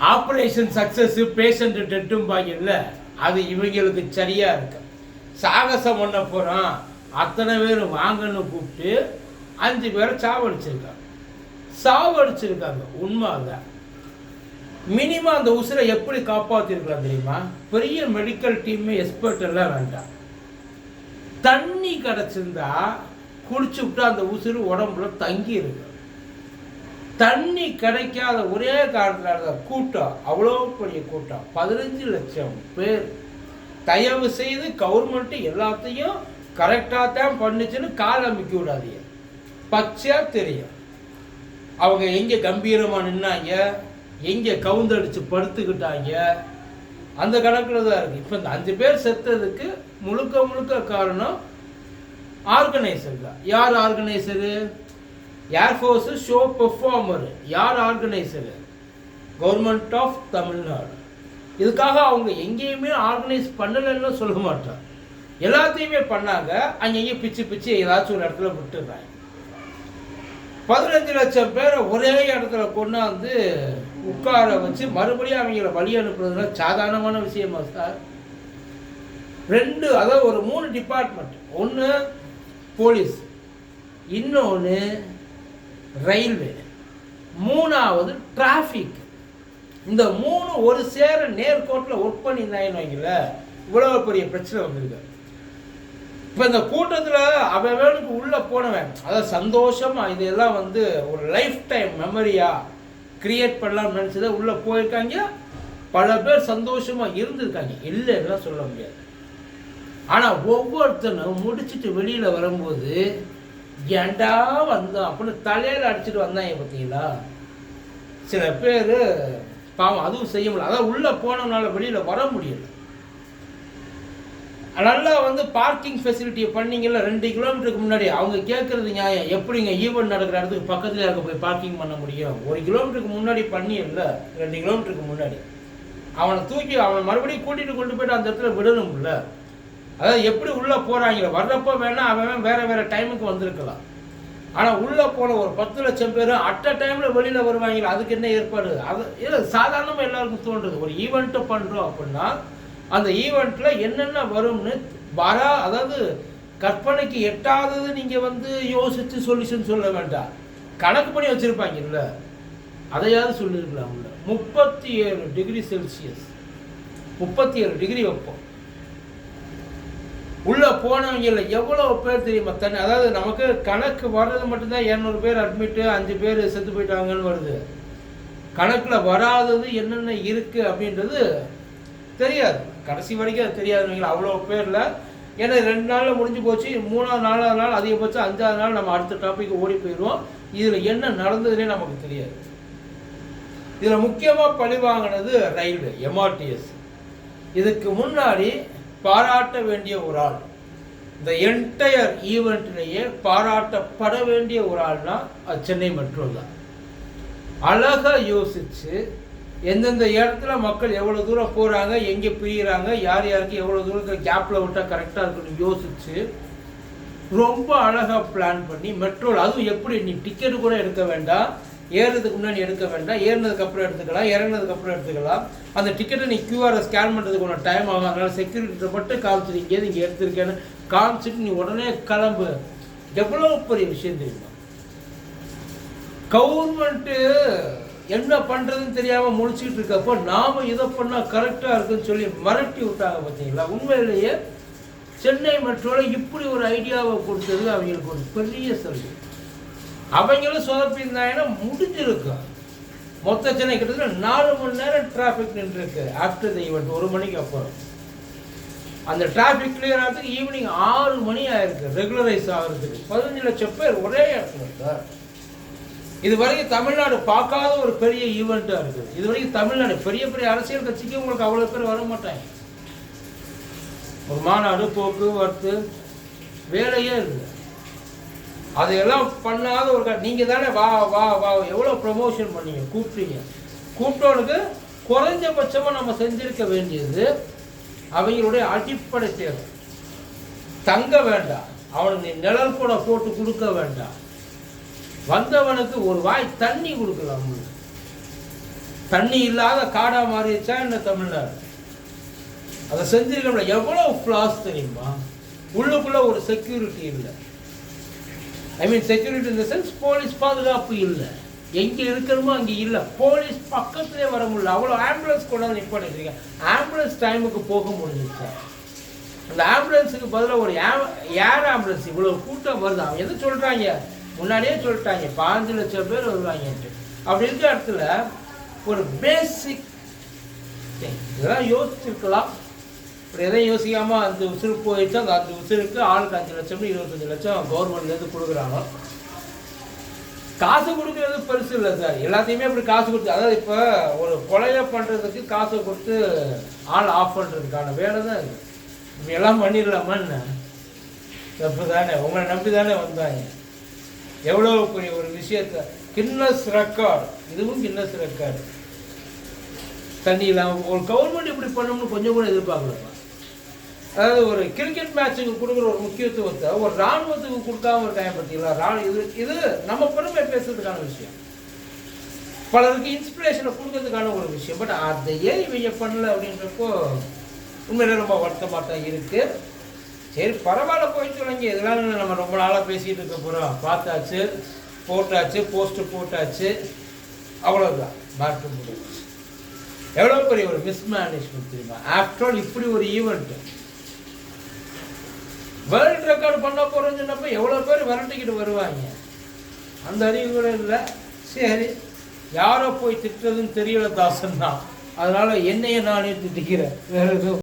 Operation success patient டெட்டும் இல்லை அது இவங்களுக்கு சரியாக இருக்கு. சாகசம் பண்ண போகிறோம் அத்தனை பேர் வாங்கன்னு கூப்பிட்டு அஞ்சு பேரை சாவடிச்சிருக்காங்க. சாவடிச்சிருக்காங்க உண்மை அதான் மினிமம் அந்த உசுரை எப்படி காப்பாற்றிருக்கலாம் தெரியுமா? பெரிய மெடிக்கல் டீம் எக்ஸ்பர்ட் எல்லாம் வேண்டாம். தண்ணி கிடச்சிருந்தா குடிச்சு விட்டு அந்த உசுறு உடம்புல தங்கி இருக்கு தண்ணி கிடைக்காத ஒரே காரணத்தினால கூட்டம் அவ்வளோ பெரிய கூட்டம் பதினஞ்சு லட்சம் பேர். தயவு செய்து கவர்மெண்ட் எல்லாத்தையும் கரெக்டாக தான் பண்ணுச்சுன்னு கால் அமைக்க விடாதீங்க. பச்சையாக தெரியும். அவங்க எங்கே கம்பீரமாக நின்னாங்க எங்கே கவுந்தடிச்சு படுத்துக்கிட்டாங்க. அந்த கணக்கில் தான் இருக்குது இப்போ இந்த அஞ்சு பேர் செத்ததுக்கு முழுக்க முழுக்க காரணம் ஆர்கனைசர் தான். யார் ஆர்கனைசரு? ஏர்ஃபோர்ஸு ஷோ பெர்ஃபார்மர் யார் ஆர்கனைசரு கவர்மெண்ட் ஆஃப் தமிழ்நாடு இதுக்காக அவங்க எங்கேயுமே ஆர்கனைஸ் பண்ணலைன்னு சொல்ல மாட்டார் எல்லாத்தையுமே பண்ணாங்க. அங்கங்கே பிச்சு பிச்சு ஏதாச்சும் ஒரு இடத்துல விட்டுறாங்க பதினஞ்சு லட்சம் பேரை ஒரே இடத்துல கொண்டாந்து உட்கார வச்சு மறுபடியும் அவங்கள வழி அனுப்புறதுல சாதாரணமான விஷயமா சார்? ரெண்டு அதாவது ஒரு மூணு டிபார்ட்மெண்ட் ஒன்று போலீஸ் இன்னொன்று ரயில்வே. மூணாவது டிராஃபிக் இந்த மூணு ஒரு சேர நேர்கோட்டில் ஒர்க் பண்ணியிருந்தாங்கன்னு வைங்கள இவ்வளோ பெரிய பிரச்சனை வந்திருக்கு. இப்போ இந்த கூட்டத்தில் அவனுக்கு உள்ளே போனவன் அதாவது சந்தோஷமாக இதெல்லாம் வந்து ஒரு லைஃப் டைம் மெமரியாக கிரியேட் பண்ணலாம்னு நினச்சதை உள்ளே போயிருக்காங்க. பல பேர் சந்தோஷமாக இருந்திருக்காங்க. இல்லைன்னா சொல்ல முடியாது. ஆனால் ஒவ்வொருத்தனும் முடிச்சுட்டு வெளியில் வரும்போது ஏண்டா வந்தோம் அப்படின்னு தலையில் அடிச்சிட்டு வந்தாங்க பார்த்தீங்களா? சில பேர் பாவம் அதுவும் செய்ய முடியல. அதான் உள்ளே போனதுனால வெளியில் வர முடியல. நல்லா வந்து பார்க்கிங் ஃபெசிலிட்டியை பண்ணீங்கல்ல ரெண்டு கிலோமீட்டருக்கு முன்னாடி. அவங்க கேட்குறது நியாயம். எப்படிங்க ஈவெண்ட் நடக்கிற இடத்துக்கு பக்கத்தில் இருக்க போய் பார்க்கிங் பண்ண முடியும்? ஒரு கிலோமீட்டருக்கு முன்னாடி பண்ணியல ரெண்டு கிலோமீட்டருக்கு முன்னாடி. அவனை தூக்கி அவனை மறுபடியும் கூட்டிகிட்டு கொண்டு போயிட்டு அந்த இடத்துல விடணும்ல. அதாவது எப்படி உள்ளே போகிறாங்களோ வர்றப்போ வேணால் அவன் வேறு வேறு டைமுக்கு வந்திருக்கலாம். ஆனால் உள்ளே போன ஒரு பத்து லட்சம் பேர் அட் அ டைமில் வெளியில் வருவாங்களே அதுக்கு என்ன ஏற்பாடு? அது இல்லை சாதாரணமாக எல்லாருக்கும் தோன்றுது. ஒரு ஈவெண்ட்டை பண்ணுறோம் அப்படின்னா அந்த ஈவெண்ட்டில் என்னென்ன வரும்னு வரா அதாவது கற்பனைக்கு எட்டாதது நீங்கள் வந்து யோசித்து சொல்யூஷன் சொல்ல வேண்டாம். கணக்கு பண்ணி வச்சுருப்பாங்கல்ல அதையாவது சொல்லியிருக்கலாம் முப்பத்தி ஏழு டிகிரி செல்சியஸ் முப்பத்தி ஏழு டிகிரி வைப்போம். உள்ள போனவங்கள எவ்வளோ பேர் தெரியுமா? தண்ணி அதாவது நமக்கு கணக்கு வர்றது மட்டும்தான் இரநூறு பேர் அட்மிட்டு அஞ்சு பேர் செத்து போயிட்டாங்கன்னு வருது. கணக்கில் வராதது என்னென்ன இருக்குது அப்படின்றது தெரியாது. கடைசி வரைக்கும் அது தெரியாதுங்களா அவ்வளோ பேரில் ஏன்னா ரெண்டு நாளில் முடிஞ்சு போச்சு மூணாவது நாலாவது நாள் அதிகபட்சம் அஞ்சாவது நாள் நம்ம அடுத்த டாபிக் ஓடி போயிடுவோம். இதில் என்ன நடந்ததுன்னே நமக்கு தெரியாது. இதில் முக்கியமாக பழி வாங்கினது ரயில்வே எம்ஆர்டிஎஸ் இதுக்கு முன்னாடி பாராட்ட வேண்டிய ஒரு ஆள். இந்த என்டையர் ஈவெண்ட்லேயே பாராட்டப்பட வேண்டிய ஒரு ஆள்னா அது சென்னை மெட்ரோ தான். அழகாக யோசித்து எந்தெந்த இடத்துல மக்கள் எவ்வளோ தூரம் போகிறாங்க எங்கே பிரியிறாங்க யார் யாருக்கு எவ்வளோ தூரத்தில் கேப்பில் விட்டால் கரெக்டாக இருக்குன்னு யோசித்து ரொம்ப அழகாக பிளான் பண்ணி மெட்ரோவில் அதுவும் எப்படி நீ டிக்கெட்டு கூட எடுக்க வேண்டாம் ஏறுறதுக்கு முன்னாடி எடுக்க வேண்டாம். ஏறினதுக்கு அப்புறம் எடுத்துக்கலாம். இறங்கினதுக்கு அப்புறம் எடுத்துக்கலாம். அந்த டிக்கெட்டை நீ கியூஆரை ஸ்கேன் பண்ணுறதுக்கு உனக்கு டைம் ஆகும். அதனால் செக்யூரிட்டியை மட்டும் காமிச்சிட்டு இங்கேருந்து இங்கே எடுத்திருக்கேன்னு காமிச்சிட்டு நீ உடனே கிளம்பு. எவ்வளோ பெரிய விஷயம் தெரியுமா? கவர்மெண்ட்டு என்ன பண்ணுறதுன்னு தெரியாமல் முடிச்சுக்கிட்டு இருக்கப்போ நாம் இதை பண்ணால் கரெக்டாக இருக்குன்னு சொல்லி மிரட்டி விட்டாங்க பார்த்தீங்களா? உண்மையிலேயே சென்னை மெட்ரோவில் இப்படி ஒரு ஐடியாவை கொடுத்தது அவங்களுக்கு ஒரு பெரிய சலுகை. அவங்களும் சொதப்பியிருந்தாங்கன்னா முடிஞ்சிருக்கும். மொத்த சென்னை கிட்டத்தட்ட நாலு மணி நேரம் டிராஃபிக் நின்றுருக்கு. ஆஃப்டர் த ஈவெண்ட் ஒரு மணிக்கு அப்புறம். அந்த டிராஃபிக் கிளியர் ஆகிறதுக்கு ஈவினிங் ஆறு மணி ஆயிருக்கு. ரெகுலரைஸ் ஆகிறதுக்கு. பதினஞ்சு லட்சம் பேர் ஒரே இடத்துல சார் இது வரைக்கும் தமிழ்நாடு பார்க்காத ஒரு பெரிய ஈவெண்ட்டாக இருக்குது. இது வரைக்கும் தமிழ்நாடு பெரிய பெரிய அரசியல் கட்சிக்கு உங்களுக்கு அவ்வளோ பேர் வர மாட்டாங்க. ஒரு மாநாடு போக்குவரத்து வேலையே இருக்குது அதையெல்லாம் பண்ணாத ஒரு க- தானே வா வா வா எவ்வளோ ப்ரமோஷன் பண்ணீங்க? கூப்பிட்டீங்க. கூப்பிட்டவனுக்கு குறைஞ்சபட்சமாக நம்ம செஞ்சிருக்க வேண்டியது அவங்களுடைய அடிப்படை தேவை. தங்க வேண்டாம். அவனுக்கு நீ நிழல் கூட போட்டு கொடுக்க வேண்டாம். வந்தவனுக்கு ஒரு வாய் தண்ணி கொடுக்கலாம். அவனுக்கு. தண்ணி இல்லாத காடாக மாறிடுச்சா என்ன தமிழ்நாடு? அதை செஞ்சிருக்கோம்ல எவ்வளோ ஃப்ளாஸ் தெரியுமா? உள்ளுக்குள்ளே ஒரு செக்யூரிட்டி இல்லை. ஐ மீன் செக்யூரிட்டி இந்த சென்ஸ் போலீஸ் பாதுகாப்பு இல்லை. எங்கே இருக்கிறோமோ அங்கே இல்லை. போலீஸ் பக்கத்துலேயே வர முடியல. அவ்வளோ ஆம்புலன்ஸ் கொண்டாந்து நிப்பாட்டிருக்கீங்க ஆம்புலன்ஸ் டைமுக்கு போக முடிஞ்சிச்சா அந்த ஆம்புலன்ஸுக்கு பதிலாக ஒரு ஏர் ஆம்புலன்ஸ் இவ்வளோ கூட்டம் வருது. அவங்க எது சொல்கிறாங்க முன்னாடியே சொல்லிட்டாங்க. பாஞ்சு லட்சம் பேர் வருவாங்கன்ட்டு. அப்படி இருக்க இடத்துல ஒரு பேசிக் இதெல்லாம் யோசிச்சிருக்கலாம். இப்படி எதையும் யோசிக்காமல் அந்த உசுறு போயிட்டு அந்த அந்த உசுருக்கு ஆளுக்கு அஞ்சு லட்சம் இருபத்தஞ்சு லட்சம் கவர்மெண்ட்லேருந்து கொடுக்குறாங்க. காசு கொடுக்குறது பெருசு இல்லை சார். எல்லாத்தையுமே இப்படி காசு கொடுத்து அதாவது இப்போ ஒரு கொலையை பண்ணுறதுக்கு காசு கொடுத்து ஆள் ஆஃப் பண்ணுறதுக்கான வேலை தான் இது. இப்படி எல்லாம் பண்ணிடலாமான்னு தப்பு தானே உங்களை நம்பி தானே வந்தாங்க. எவ்வளோ பெரிய ஒரு விஷயத்த. கின்னஸ் ரெக்கார்டு இதுவும் கின்னஸ் ரெக்கார்டு தண்ணி இல்லாமல் ஒரு கவர்மெண்ட் இப்படி பண்ணணும்னு கொஞ்சம் கூட எதிர்பார்க்கலப்பா. அதாவது ஒரு கிரிக்கெட் மேட்சுக்கு கொடுக்குற ஒரு முக்கியத்துவத்தை ஒரு ராணுவத்துக்கு கொடுக்காம இருக்காங்க பார்த்தீங்களா ராணுவ இது இது நம்ம பெருமை பேசுறதுக்கான விஷயம். பலருக்கு இன்ஸ்பிரேஷனை கொடுக்கறதுக்கான ஒரு விஷயம். பட் அதையே இவங்க பண்ணல அப்படின்றப்போ உண்மையில ரொம்ப வருத்தமாக தான் இருக்கு. சரி பரவாயில்ல போயிட்டு வரீங்க இதெல்லாம் நம்ம ரொம்ப நாளாக பேசிகிட்டு இருக்க போகிறோம் பார்த்தாச்சு போட்டாச்சு போஸ்ட்டு போட்டாச்சு. அவ்வளோதான் மாற்ற முடியும் எவ்வளோ பெரிய ஒரு மிஸ்மேனேஜ்மெண்ட் தெரியுமா? ஆஃப்டர் ஆல் இப்படி ஒரு ஈவெண்ட்டு ஏற்பாடு பண்ண போகிறோன்னு சொன்னப்போ எவ்வளோ பேர் விரட்டிக்கிட்டு வருவாங்க. அந்த அறிவு கூட இல்லை. சரி யாரோ போய் திட்டுறதுன்னு தெரியல தாசன் தான். அதனால என்னைய நானே திட்டிக்கிறேன் வேறு எதுவும்